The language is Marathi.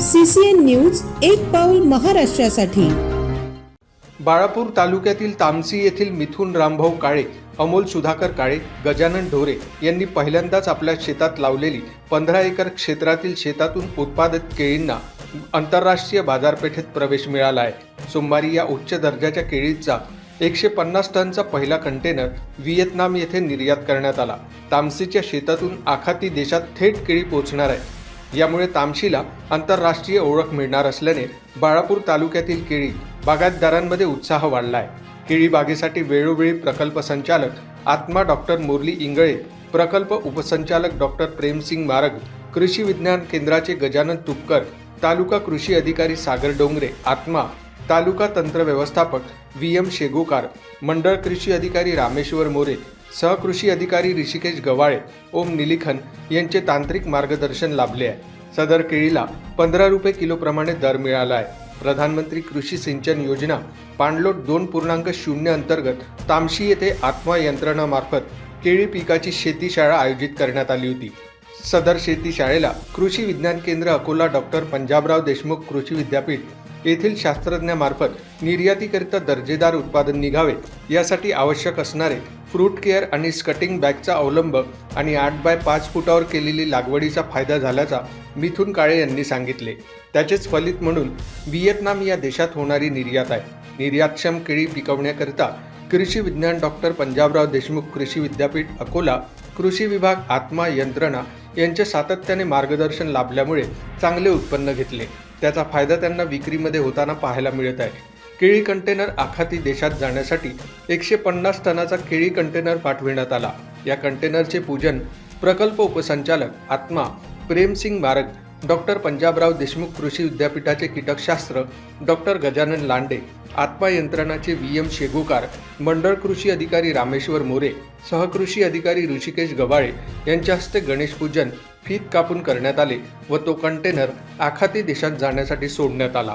सीसीएन न्यूज एक पाऊल महाराष्ट्रासाठी. बाळापूर तालुक्यातील तामसी येथील मिथुन रामभाऊ काळे अमोल सुधाकर काळे गजानन ढोरे यांनी पहिल्यांदाच आपल्या शेतात लावलेली पंधरा एकर क्षेत्रातील शेतातून उत्पादित केळींना आंतरराष्ट्रीय बाजारपेठेत प्रवेश मिळाला आहे. सोमवारी या उच्च दर्जाच्या केळीचा एकशे पन्नास टनचा पहिला कंटेनर व्हिएतनाम येथे निर्यात करण्यात आला. तामसीच्या शेतातून आखाती देशात थेट केळी पोहोचणार आहे. यामुळे तामशीला आंतरराष्ट्रीय ओळख मिळणार असल्याने बाळापूर तालुक्यातील केळी बागायतदारांमध्ये उत्साह वाढला आहे केळी बागेसाठी वेळोवेळी प्रकल्प संचालक आत्मा डॉक्टर मुरली इंगळे प्रकल्प उपसंचालक डॉक्टर प्रेमसिंग मारग कृषी विज्ञान केंद्राचे गजानन तुपकर तालुका कृषी अधिकारी सागर डोंगरे आत्मा तालुका तंत्र व्यवस्थापक व्ही एम शेगोकार मंडळ कृषी अधिकारी रामेश्वर मोरे सहकृषी अधिकारी ऋषिकेश गवाळे ओम निलिखन यांचे तांत्रिक मार्गदर्शन लाभले आहे. सदर केळीला पंधरा रुपये किलोप्रमाणे दर मिळाला आहे. प्रधानमंत्री कृषी सिंचन योजना पाणलोट दोन पूर्णांक शून्य अंतर्गत तामशी येथे आत्मा यंत्रणामार्फत केळी पिकाची शेती शाळा आयोजित करण्यात आली होती. सदर शेती शाळेला कृषी विज्ञान केंद्र अकोला डॉक्टर पंजाबराव देशमुख कृषी विद्यापीठ येथील शास्त्रज्ञामार्फत निर्यातीकरिता दर्जेदार उत्पादन निघावे यासाठी आवश्यक असणारे फ्रूट केअर आणि स्कटिंग बॅगचा अवलंब आणि आठ बाय पाच फुटावर केलेली लागवडीचा फायदा झाल्याचा मिथुन काळे यांनी सांगितले. त्याचेच फलित म्हणून व्हिएतनाम या देशात होणारी निर्यात आहे. निर्यातक्षम केळी पिकवण्याकरिता कृषी विज्ञान डॉक्टर पंजाबराव देशमुख कृषी विद्यापीठ अकोला कृषी विभाग आत्मा यंत्रणा यांचे सातत्याने मार्गदर्शन लाभल्यामुळे चांगले उत्पन्न घेतले. त्याचा फायदा त्यांना विक्रीमध्ये होताना पाहायला मिळत आहे. केळी कंटेनर आखाती देशात जाण्यासाठी एकशे पन्नास टनाचा केळी कंटेनर पाठविण्यात आला. या कंटेनरचे पूजन प्रकल्प उपसंचालक आत्मा प्रेमसिंग मारक डॉक्टर पंजाबराव देशमुख कृषी विद्यापीठाचे कीटकशास्त्र डॉक्टर गजानन लांडे आत्मा यंत्रणाचे व्ही. एम. शेगुकार मंडळ कृषी अधिकारी रामेश्वर मोरे सहकृषी अधिकारी ऋषिकेश गवाळे यांच्या हस्ते गणेशपूजन फीत कापून करण्यात आले व तो कंटेनर आखाती देशात जाण्यासाठी सोडण्यात आला.